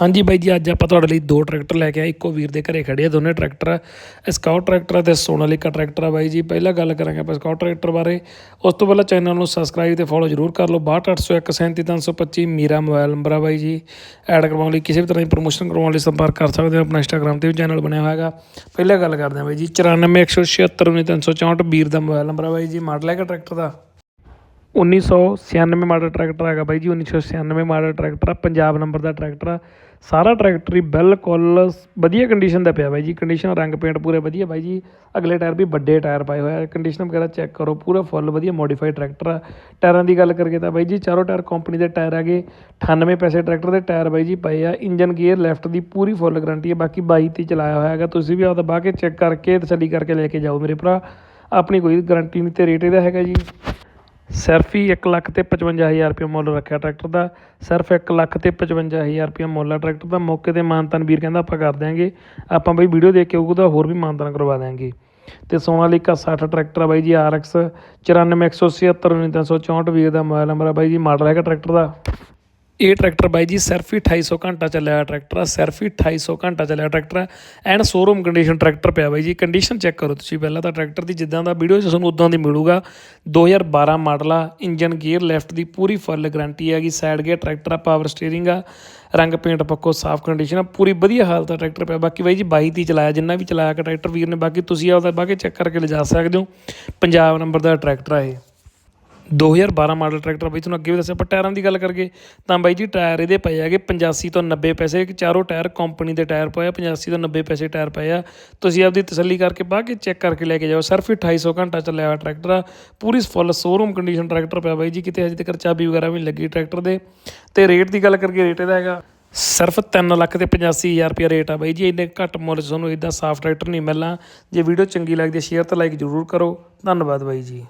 ਹਾਂਜੀ ਬਾਈ ਜੀ, ਅੱਜ ਆਪਾਂ ਤੁਹਾਡੇ ਲਈ ਦੋ ਟਰੈਕਟਰ ਲੈ ਕੇ ਆਏ। ਇੱਕੋ ਵੀਰ ਦੇ ਘਰੇ ਖੜੇ ਆ ਦੋਨੇ ਟਰੈਕਟਰ। ਸਕਾਊਟ ਟਰੈਕਟਰ ਤੇ ਸੋਨਾਲੀਕਾ ਟਰੈਕਟਰ ਆ ਬਾਈ ਜੀ। ਪਹਿਲਾਂ ਗੱਲ ਕਰਾਂਗੇ ਆਪਾਂ ਸਕਾਊਟ ਟਰੈਕਟਰ ਬਾਰੇ। ਉਸ ਤੋਂ ਪਹਿਲਾਂ ਚੈਨਲ ਨੂੰ ਸਬਸਕ੍ਰਾਈਬ ਤੇ ਫੋਲੋ ਜਰੂਰ ਕਰ ਲਓ। 6281373325 ਮੇਰਾ ਮੋਬਾਈਲ ਨੰਬਰ ਆ ਬਾਈ ਜੀ। ਐਡ ਕਰਵਾਉਣ ਲਈ ਕਿਸੇ ਵੀ ਤਰ੍ਹਾਂ ਦੀ ਪ੍ਰੋਮੋਸ਼ਨ ਕਰਵਾਉਣ ਲਈ ਸੰਪਰਕ ਕਰ ਸਕਦੇ ਹੋ। ਆਪਣਾ ਇੰਸਟਾਗ੍ਰam ਤੇ ਵੀ ਚੈਨਲ ਬਣਿਆ ਹੋਇਆ ਹੈਗਾ। ਪਹਿਲਾਂ ਗੱਲ ਕਰਦੇ ਹਾਂ ਬਾਈ ਜੀ। 9416699364 ਵੀਰ ਦਾ ਮੋਬਾਈਲ ਨੰਬਰ ਆ ਬਾਈ ਜੀ। ਮਾਡਲ ਹੈਗਾ ਟਰੈਕਟਰ ਦਾ। 1996 ਮਾਡਲ ਟਰੈਕਟਰ ਹੈਗਾ ਬਾਈ ਜੀ 1996 ਮਾਡਲ ਟਰੈਕਟਰ ਆ, ਪੰਜਾਬ ਨੰਬਰ ਦਾ ਟਰੈਕਟਰ ਆ। ਸਾਰਾ ਟਰੈਕਟਰ ਹੀ ਬਿਲਕੁਲ ਵਧੀਆ ਕੰਡੀਸ਼ਨ ਦਾ ਪਿਆ ਬਾਈ ਜੀ ਕੰਡੀਸ਼ਨ ਰੰਗ ਪੇਂਟ ਪੂਰੇ ਵਧੀਆ ਬਾਈ ਜੀ। ਅਗਲੇ ਟਾਇਰ ਵੀ ਵੱਡੇ ਟਾਇਰ ਪਾਏ ਹੋਏ ਆ ਕੰਡੀਸ਼ਨ ਵਗੈਰਾ ਚੈੱਕ ਕਰੋ, ਪੂਰਾ ਫੁੱਲ ਵਧੀਆ ਮੋਡੀਫਾਈਡ ਟਰੈਕਟਰ ਆ। ਟਾਇਰਾਂ ਦੀ ਗੱਲ ਕਰੀਏ ਤਾਂ ਬਾਈ ਜੀ, ਚਾਰੋਂ ਟਾਇਰ ਕੰਪਨੀ ਦੇ ਟਾਇਰ ਹੈਗੇ 98 ਪੈਸੇ ਟਰੈਕਟਰ ਦੇ ਟਾਇਰ ਬਾਈ ਜੀ ਪਏ ਆ ਇੰਜਨ ਗੀਅਰ ਲੈਫਟ ਦੀ ਪੂਰੀ ਫੁੱਲ ਗਾਰੰਟੀ ਹੈ ਬਾਕੀ 22 ਤੇ ਚਲਾਇਆ ਹੋਇਆ ਹੈਗਾ, ਤੁਸੀਂ ਵੀ ਆਪਦਾ ਬਾਹ ਕੇ ਚੈੱਕ ਕਰਕੇ ਤਸੱਲੀ ਕਰਕੇ ਲੈ ਕੇ ਜਾਓ ਮੇਰੇ ਭਰਾ। ਆਪਣੀ ਕੋਈ ਗਾਰੰਟੀ ਨਹੀਂ ਤੇ ਰੇਟ ਇਹਦਾ ਹੈਗਾ ਜੀ। ਸਿਰਫ ਹੀ 1 ਲੱਖ ਤੇ 55000 ਰੁਪਏ ਮੁੱਲ ਰੱਖਿਆ ਟਰੈਕਟਰ ਦਾ, ਸਿਰਫ 1 ਲੱਖ ਤੇ 55000 ਰੁਪਏ ਮੁੱਲ ਆ ਟਰੈਕਟਰ ਦਾ। ਮੌਕੇ ਤੇ ਮਾਨਤਨ ਵੀਰ ਕਹਿੰਦਾ, ਆਪਾਂ ਕਰ ਦਿਆਂਗੇ। ਆਪਾਂ ਬਈ ਵੀਡੀਓ ਦੇਖ ਕੇ ਉਹਦਾ ਹੋਰ ਵੀ ਮਾਨਤਨ ਕਰਵਾ ਦਿਆਂਗੇ। ਤੇ ਸੋਨਾਲੀਕਾ 60 ਟਰੈਕਟਰ ਆ ਬਾਈ ਜੀ RX 94176 ਵੀਰ ਦਾ ਮੋਬਾਈਲ ਨੰਬਰ ਆ ਬਾਈ ਜੀ, ਮਾਡਲ ਹੈਗਾ ਟਰੈਕਟਰ ਦਾ। ਇਹ ਟਰੈਕਟਰ ਬਾਈ ਜੀ ਸਿਰਫ ਹੀ 2800 ਘੰਟਾ ਚੱਲਿਆ ਟਰੈਕਟਰ ਆ, ਸਿਰਫ ਹੀ 2800 ਘੰਟਾ ਚੱਲਿਆ ਟਰੈਕਟਰ ਆ। ਐਂਡ ਸ਼ੋਰੂਮ ਕੰਡੀਸ਼ਨ ਟਰੈਕਟਰ ਪਿਆ ਬਾਈ ਜੀ। ਕੰਡੀਸ਼ਨ ਚੈੱਕ ਕਰੋ ਤੁਸੀਂ ਪਹਿਲਾਂ ਤਾਂ ਟਰੈਕਟਰ ਦੀ ਜਿੱਦਾਂ ਦਾ ਵੀਡੀਓ 'ਚ ਤੁਹਾਨੂੰ ਉਦਾਂ ਦੀ ਮਿਲੂਗਾ। 2012 ਮਾਡਲ ਆ ਇੰਜਨ ਗੇਅਰ ਲੈਫਟ ਦੀ ਪੂਰੀ ਫੁੱਲ ਗਾਰੰਟੀ ਹੈਗੀ। ਸਾਈਡ ਗੇਅਰ ਟਰੈਕਟਰ ਆ ਪਾਵਰ ਸਟੀਅਰਿੰਗ ਆ, ਰੰਗ ਪੇਂਟ ਪੱਕੋ ਸਾਫ਼ ਕੰਡੀਸ਼ਨ ਆ। ਪੂਰੀ ਵਧੀਆ ਹਾਲਤ ਦਾ ਟਰੈਕਟਰ ਪਿਆ। ਬਾਕੀ ਬਾਈ ਜੀ 22 ਦੀ ਚਲਾਇਆ, ਜਿੰਨਾ ਵੀ ਚਲਾਇਆ ਕਿ ਟਰੈਕਟਰ ਵੀਰ ਨੇ, ਬਾਕੀ ਤੁਸੀਂ ਆਪਦਾ ਬਾਕੀ ਚੈੱਕ ਕਰਕੇ ਲਿਜਾ ਸਕਦੇ ਹੋ। ਪੰਜਾਬ ਨੰਬਰ ਦਾ ਟਰੈਕਟਰ ਆ ਇਹ। 2012 ਮਾਡਲ ਟਰੈਕਟਰ ਬਈ, ਤੁਹਾਨੂੰ ਅੱਗੇ ਵੀ ਦੱਸਿਆ ਪਰ ਟਾਇਰਾਂ ਦੀ ਗੱਲ ਕਰਕੇ, ਤਾਂ ਬਾਈ ਜੀ ਟਾਇਰ ਇਹਦੇ ਪਏ ਹੈਗੇ 85 ਤੋਂ 90 ਪੈਸੇ ਚਾਰੋਂ ਟਾਇਰ ਕੰਪਨੀ ਦੇ ਟਾਇਰ ਪਏ ਆ 85 ਤੋਂ 90 ਪੈਸੇ ਟਾਇਰ ਪਏ ਆ। ਤੁਸੀਂ ਆਪਦੀ ਤਸੱਲੀ ਕਰਕੇ ਬਾਅਦ ਕੇ ਚੈੱਕ ਕਰਕੇ ਲੈ ਕੇ ਜਾਓ, ਸਿਰਫ ਹੀ 2800 ਘੰਟਾ ਚੱਲਿਆ ਹੋਇਆ ਟਰੈਕਟਰ ਆ। ਪੂਰੀ ਫੁੱਲ ਸ਼ੋਰੂਮ ਕੰਡੀਸ਼ਨ ਟਰੈਕਟਰ ਪਿਆ ਬਾਈ ਜੀ, ਕਿਤੇ ਹਜੇ ਤੱਕ ਚਾਬੀ ਵਗੈਰਾ ਵੀ ਨਹੀਂ ਲੱਗੀ ਟਰੈਕਟਰ ਦੇ। ਤੇ ਰੇਟ ਦੀ ਗੱਲ ਕਰਕੇ ਰੇਟ ਇਹਦਾ ਹੈਗਾ, ਸਿਰਫ 3 ਲੱਖ ਤੇ 85000 ਰੁਪਏ ਰੇਟ ਆ ਬਾਈ ਜੀ, ਇੰਨੇ ਘੱਟ ਮੁੱਲ 'ਚ ਤੁਹਾਨੂੰ ਇਦਾਂ ਸਾਫ਼ ਟਰੈਕਟਰ ਨਹੀਂ ਮਿਲਣਾ। ਜੇ ਵੀਡੀਓ ਚੰਗੀ ਲੱਗਦੀ ਹੈ ਸ਼ੇਅਰ ਤੇ ਲਾਈਕ ਜ਼ਰੂਰ ਕਰੋ। ਧੰਨਵਾਦ ਬਾਈ ਜੀ।